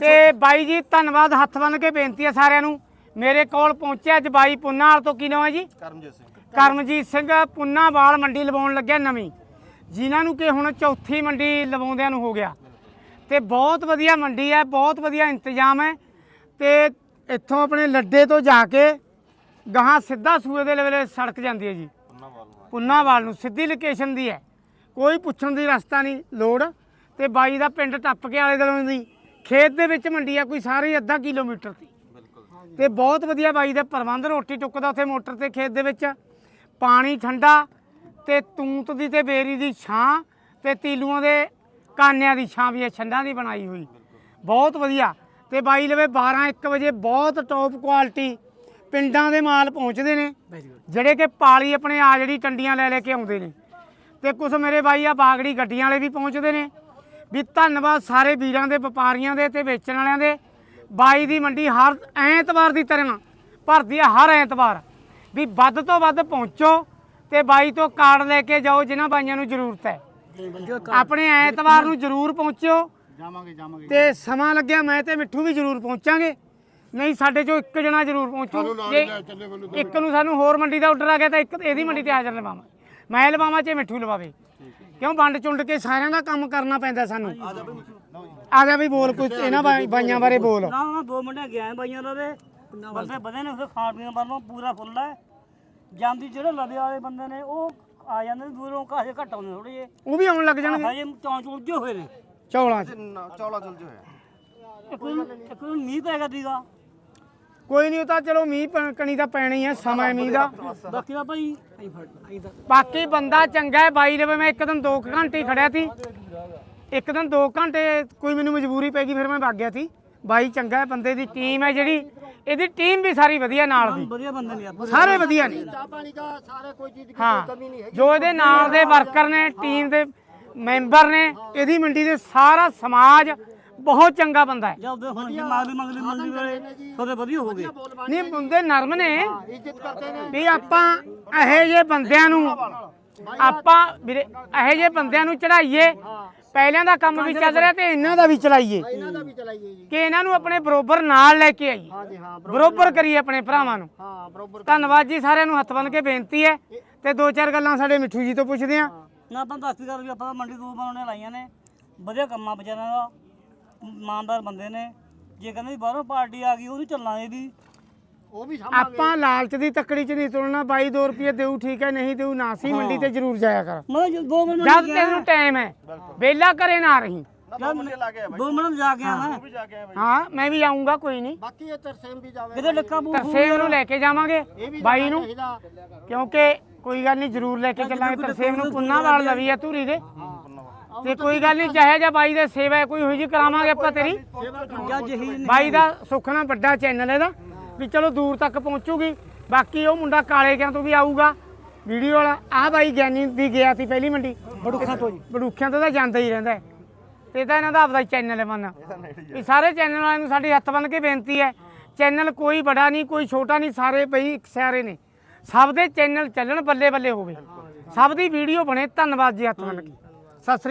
ਤੇ ਬਾਈ ਜੀ ਧੰਨਵਾਦ ਹੱਥ ਬੰਨ ਕੇ ਬੇਨਤੀ ਹੈ ਸਾਰਿਆਂ ਨੂੰ। ਮੇਰੇ ਕੋਲ ਪਹੁੰਚਿਆ ਅੱਜ ਬਾਈ ਪੁੰਨਾਵਾਲ ਤੋਂ। ਕੀ ਨਾਮ ਹੈ ਜੀ? ਕਰਮਜੀਤ ਸਿੰਘ। ਕਰਮਜੀਤ ਸਿੰਘ ਪੁੰਨਾਵਾਲ ਮੰਡੀ ਲਵਾਉਣ ਲੱਗਿਆ ਨਵੀਂ। ਜਿਨ੍ਹਾਂ ਨੂੰ ਕਿ ਹੁਣ ਚੌਥੀ ਮੰਡੀ ਲਵਾਉਂਦਿਆਂ ਨੂੰ ਹੋ ਗਿਆ। ਤੇ ਬਹੁਤ ਵਧੀਆ ਮੰਡੀ ਹੈ ਬਹੁਤ ਵਧੀਆ ਇੰਤਜ਼ਾਮ ਹੈ। ਤੇ ਇੱਥੋਂ ਆਪਣੇ ਲੱਡੇ ਤੋਂ ਜਾ ਕੇ ਗਾਹਾਂ ਸਿੱਧਾ ਸੂਏ ਦੇ ਲਵੇਲੇ ਸੜਕ ਜਾਂਦੀ ਹੈ ਜੀ। ਉਹਨਾਂ ਵੱਲ ਨੂੰ। ਪੁੰਨਾਵਾਲ ਨੂੰ ਸਿੱਧੀ ਲੋਕੇਸ਼ਨ ਦੀ ਹੈ। ਕੋਈ ਪੁੱਛਣ ਦੀ ਰਸਤਾ ਨਹੀਂ ਲੋੜ। ਤੇ ਬਾਈ ਦਾ ਪਿੰਡ ਟੱਪ ਕੇ ਆਲੇ ਦੁਆਲੇ ਦੀ। ਖੇਤ ਦੇ ਵਿੱਚ ਮੰਡੀ ਆ, ਕੋਈ ਸਾਰੀ ਅੱਧਾ ਕਿਲੋਮੀਟਰ ਦੀ। ਬਿਲਕੁਲ ਤੇ ਬਹੁਤ ਵਧੀਆ ਬਾਈ ਦਾ ਪ੍ਰਬੰਧ, ਰੋਟੀ ਟੁੱਕਦਾ ਉੱਥੇ ਮੋਟਰ ਤੇ ਖੇਤ ਦੇ ਵਿੱਚ। ਪਾਣੀ ਠੰਡਾ ਤੇ ਤੂਤ ਦੀ ਤੇ ਬੇਰੀ ਦੀ ਛਾਂ ਤੇ ਤੀਲੂਆਂ ਦੇ ਕਾਨਿਆਂ ਦੀ ਛਾਂ ਵੀ ਹੈ ਛੰਡਾਂ ਦੀ ਬਣਾਈ ਹੋਈ। ਬਹੁਤ ਵਧੀਆ। ਤੇ ਬਾਈ ਲਵੇ 12 1 ਵਜੇ ਬਹੁਤ ਟੌਪ ਕੁਆਲਿਟੀ ਪਿੰਡਾਂ ਦੇ ਮਾਲ ਪਹੁੰਚਦੇ ਨੇ, ਜਿਹੜੇ ਕਿ ਪਾਲੀ ਆਪਣੇ ਆ ਜਿਹੜੀ ਟੰਡੀਆਂ ਲੈ ਲੈ ਕੇ ਆਉਂਦੇ ਨੇ। ਤੇ ਕੁਝ ਮੇਰੇ ਬਾਈ ਆ ਬਾਗੜੀ ਗੱਡੀਆਂ ਵਾਲੇ ਵੀ ਪਹੁੰਚਦੇ ਨੇ। ਵੀ ਧੰਨਵਾਦ ਸਾਰੇ ਵੀਰਾਂ ਦੇ ਵਪਾਰੀਆਂ ਦੇ ਤੇ ਵੇਚਣ ਵਾਲਿਆਂ ਦੇ। ਬਾਈ ਦੀ ਮੰਡੀ ਹਰ ਐਤਵਾਰ ਦੀ ਤਰ੍ਹਾਂ ਭਰਦੀ ਆ ਹਰ ਐਤਵਾਰ। ਵੀ ਵੱਧ ਤੋਂ ਵੱਧ ਪਹੁੰਚੋ ਤੇ ਬਾਈ ਤੋਂ ਕਾਰਡ ਲੈ ਕੇ ਜਾਓ ਜਿਨ੍ਹਾਂ ਬਾਈਆਂ ਨੂੰ ਜ਼ਰੂਰਤ ਹੈ। ਆਪਣੇ ਐਤਵਾਰ ਨੂੰ ਜ਼ਰੂਰ ਪਹੁੰਚਿਓ। ਜਾਵਾਂਗੇ ਜਾਵਾਂਗੇ। ਤੇ ਸਮਾਂ ਲੱਗਿਆ ਮੈਂ ਤੇ ਮਿੱਠੂ ਵੀ ਜ਼ਰੂਰ ਪਹੁੰਚਾਂਗੇ। ਨਹੀਂ ਸਾਡੇ ਚੋਂ ਇੱਕ ਜਣਾ ਜ਼ਰੂਰ ਪਹੁੰਚੂ। ਜੇ ਇੱਕ ਨੂੰ ਸਾਨੂੰ ਹੋਰ ਮੰਡੀ ਦਾ ਆਰਡਰ ਆ ਗਿਆ ਤਾਂ ਇੱਕ ਇਹਦੀ ਮੰਡੀ ਤੇ ਹਾਜ਼ਰ ਲਵਾਵਾਂ ਮੈਂ ਲਵਾਵਾਂ ਚ ਮਿੱਠੂ ਲਵਾਵੇ। ਕਿਉਂ ਵੰਡ ਚੁੰਡ ਕੇ ਸਾਰਿਆਂ ਦਾ ਕੰਮ ਕਰਨਾ ਪੈਂਦਾ ਸਾਨੂੰ? ਆ ਜਾ ਵੀ ਬੋਲ ਕੁਝ ਇਹਨਾਂ ਬਾਈ- ਬਾਈਆਂ ਬਾਰੇ ਬੋਲ। ਨਾ ਨਾ ਦੋ ਮਿੰਟ ਗਿਆ ਬਾਈਆਂ ਦਾ ਦੇ ਬੰਦੇ ਵਧੇ ਨੇ ਉਸੇ ਖਾਣ ਪੀਣ ਵੱਲੋਂ ਪੂਰਾ ਫੁੱਲ ਹੈ। ਜਾਂਦੀ ਜਿਹੜੇ ਲਵੇ ਵਾਲੇ ਬੰਦੇ ਨੇ ਉਹ ਆ ਜਾਂਦੇ ਨੇ ਦੂਰੋਂ ਕਾਹੇ ਘੱਟ ਆਉਂਦੇ ਥੋੜੇ ਜੇ ਉਹ ਵੀ ਆਉਣ ਲੱਗ ਜਾਣਗੇ। ਹਜੇ ਚੌਂਚ ਉਲਝੇ ਹੋਏ ਨੇ। ਚੌਲਾਂ 'ਚ। ਚੌਲਾ ਚੁਲ ਜੋ ਹੋਇਆ ਇੱਕ ਨੂੰ ਇੱਕ ਨੂੰ ਮੀਂਹ ਪੈ ਗਿਆ ਦੀਗਾ ਕੋਈ ਨਹੀਂ ਉਹ ਤਾਂ ਚਲੋ ਮੀਂਹ ਪ- ਕਣੀ ਤਾਂ ਪੈਣਾ ਹੀ ਹੈ ਸਮਾਂ ਮੀਂਹ ਦਾ। ਬਾਕੀ ਦਾ ਭਾਈ ਬਾਕੀ ਬੰਦਾ ਚੰਗਾ ਹੈ ਬਾਈ ਦੇ ਮੈਂ ਇੱਕ ਦਿਨ 2 ਘੰਟੇ ਹੀ ਖੜਿਆ ਸੀ। ਇੱਕ ਦਿਨ 2 ਘੰਟੇ ਕੋਈ ਮੈਨੂੰ ਮਜਬੂਰੀ ਪੈ ਗਈ ਫਿਰ ਮੈਂ ਭੱਗ ਗਿਆ ਸੀ। ਬਾਈ ਚੰਗਾ ਹੈ ਬੰਦੇ ਦੀ ਟੀਮ ਹੈ ਜਿਹੜੀ ਇਹਦੀ ਟੀਮ ਵੀ ਸਾਰੀ ਵਧੀਆ ਨਾਲ ਦੀ। ਵਧੀਆ ਬੰਦੇ ਨੇ ਆਪਾਂ। ਸਾਰੇ ਵਧੀਆ ਨੇ। ਪਾਣੀ ਦਾ ਸਾਰੇ ਕੋਈ ਚੀਜ਼ ਹਾਂ। ਜੋ ਇਹਦੇ ਨਾਲ ਦੇ ਵਰਕਰ ਨੇ ਟੀਮ ਦੇ ਮੈਂਬਰ ਨੇ ਇਹਦੀ ਮੰਡੀ ਦੇ ਸਾਰਾ ਸਮਾਜ ਬਹੁਤ ਚੰਗਾ ਬੰਦਾ ਹੈ। ਜਾਂ ਉਹਦੇ ਹੁਣ ਜੀ ਮਾਗਲੀ ਮੰਗਲੀ ਮੰਡੀ ਵੇਲੇ ਥੋੜੇ ਵਧੀਆ ਹੋ ਗਏ। ਨਹੀਂ ਬੰਦੇ ਨਰਮ ਨੇ। ਇੱਜ਼ਤ ਕਰਦੇ ਨੇ। ਵੀ ਆਪਾਂ ਇਹੋ ਜਿਹੇ ਬੰਦਿਆਂ ਨੂੰ ਆਪਾਂ ਵੀਰੇ ਇਹੋ ਜਿਹੇ ਬੰਦਿਆਂ ਨੂੰ ਚੜਾਈਏ ਪਹਿਲਿਆਂ ਦਾ ਕੰਮ ਵੀ ਚੱਲ ਰਿਹਾ ਤੇ ਇਹਨਾਂ ਦਾ ਵੀ ਚਲਾਈਏ। ਇਹਨਾਂ ਦਾ ਵੀ ਚਲਾਈਏ ਜੀ। ਕਿ ਇਹਨਾਂ ਨੂੰ ਆਪਣੇ ਬਰੋਬਰ ਨਾਲ ਲੈ ਕੇ ਆਈਏ। ਹਾਂ ਜੀ ਹਾਂ ਬਰੋਬਰ ਕਰੀਏ ਆਪਣੇ ਭਰਾਵਾਂ ਨੂੰ। ਹਾਂ ਬਰੋਬਰ ਧੰਨਵਾਦ ਜੀ ਸਾਰਿਆਂ ਨੂੰ ਹੱਥ ਬੰਨ ਕੇ ਬੇਨਤੀ ਹੈ ਤੇ ਦੋ ਚਾਰ ਗੱਲਾਂ ਸਾਡੇ ਮਿੱਠੂ ਜੀ ਤੋਂ ਪੁੱਛਦੇ ਆ ਨਾ ਆਪਾਂ ਦੱਸਦੀ ਕਰ ਵੀ ਆਪਾਂ ਮੰਡੀ ਦੋ ਬਣਾਉਣੇ ਲਾਈਆਂ ਨੇ। ਵਧੀਆ ਕੰਮਾਂ ਵਿਚਾਰਿਆਂ ਦਾ। ਇਮਾਨਦਾਰ ਬੰਦੇ ਨੇ। ਜੇ ਕਹਿੰਦੇ ਵੀ ਬਾਹਰੋਂ ਪਾਰਟੀ ਆ ਗਈ ਉਹਨੂੰ ਚੱਲਾਂਗੇ ਵੀ ਉਹ ਵੀ ਆਪਾਂ ਲਾਲਚ ਦੀ ਤੱਕੜੀ 'ਚ ਨਹੀਂ ਤੁਲਣਾ 22 2 ਰੁਪਏ ਦੇਊ ਠੀਕ ਹੈ ਨਹੀਂ ਦੇਊ ਨਾ। ਸੀ ਮੰਡੀ ਤੇ ਜ਼ਰੂਰ ਜਾਇਆ ਕਰ। ਮੈਂ ਜੇ ਦੋ ਮਿੰਟ ਜਦ ਤੈਨੂੰ ਟਾਈਮ ਹੈ ਵੇਲਾ ਘਰੇ ਨਾ ਰਹੀ। ਦੋ ਮਿੰਟ ਜਾ ਕੇ ਆਣਾ ਹਾਂ ਮੈਂ ਵੀ ਆਉਂਗਾ ਕੋਈ ਨਹੀਂ। ਬਾਕੀ ਇਹ ਤਰਸੇਮ ਵੀ ਜਾਵੇ। ਕਿਤੇ ਲੱਕਾ ਬੂ ਤਰਸੇਮ ਨੂੰ ਲੈ ਕੇ ਜਾਵਾਂਗੇ ਬਾਈ ਨੂੰ। ਇਹਦਾ ਕਿਉਂਕਿ ਕੋਈ ਗੱਲ ਨਹੀਂ ਜ਼ਰੂਰ ਲੈ ਕੇ ਚੱਲਾਂਗੇ। ਤਰਸੇਮ ਨੂੰ ਪੁੰਨਾ ਵਾਲ ਲਵੀ ਆ ਧੂਰੀ ਦੇ। ਤੇ ਕੋਈ ਗੱਲ ਨਹੀਂ ਚਾਹੇ ਜਾਂ ਬਾਈ ਦੇ ਸੇਵਾ ਕੋਈ ਹੋਈ ਜੀ ਕਰਾਵਾਂਗੇ ਆਪਾਂ ਤੇਰੀ। ਜਾਂ ਜਹੀ ਬਾਈ ਦਾ ਸੁੱਖ ਨਾਲ ਵੱਡਾ ਚੈਨਲ ਇਹਦਾ ਵੀ ਚਲੋ ਦੂਰ ਤੱਕ ਪਹੁੰਚੂਗੀ। ਬਾਕੀ ਉਹ ਮੁੰਡਾ ਕਾਲੇ ਕਿਆਂ ਤੋਂ ਵੀ ਆਊਗਾ। ਵੀਡੀਓ ਵਾਲਾ ਆ ਬਾਈ ਗਿਆਨੀ ਵੀ ਗਿਆ ਸੀ ਪਹਿਲੀ ਮੰਡੀ। ਬੜੂਖਾਂ ਤੋਂ ਜੀ। ਬੜੂਖਾਂ ਤੋਂ ਤਾਂ ਜਾਂਦਾ ਹੀ ਰਹਿੰਦਾ। ਤੇ ਇਹ ਤਾਂ ਇਹਨਾਂ ਦਾ ਆਪਦਾ ਚੈਨਲ ਹੈ ਮਨ। ਵੀ ਸਾਰੇ ਚੈਨਲ ਵਾਲਿਆਂ ਨੂੰ ਸਾਡੀ ਹੱਥ ਬੰਨ ਕੇ ਬੇਨਤੀ ਹੈ ਚੈਨਲ ਕੋਈ ਬੜਾ ਨਹੀਂ ਕੋਈ ਛੋਟਾ ਨਹੀਂ ਸਾਰੇ ਬਈ ਇੱਕ ਸਿਆਰੇ ਨੇ। ਸਭ ਦੇ ਚੈਨਲ ਚੱਲਣ ਬੱਲੇ ਬੱਲੇ ਹੋਵੇ। ਸਭ ਦੀ ਵੀਡੀਓ ਬਣੇ ਧੰਨਵਾਦ ਜੀ ਹੱਥ ਬੰਨ ਕੇ। ਸਤਿ ਸ੍ਰੀ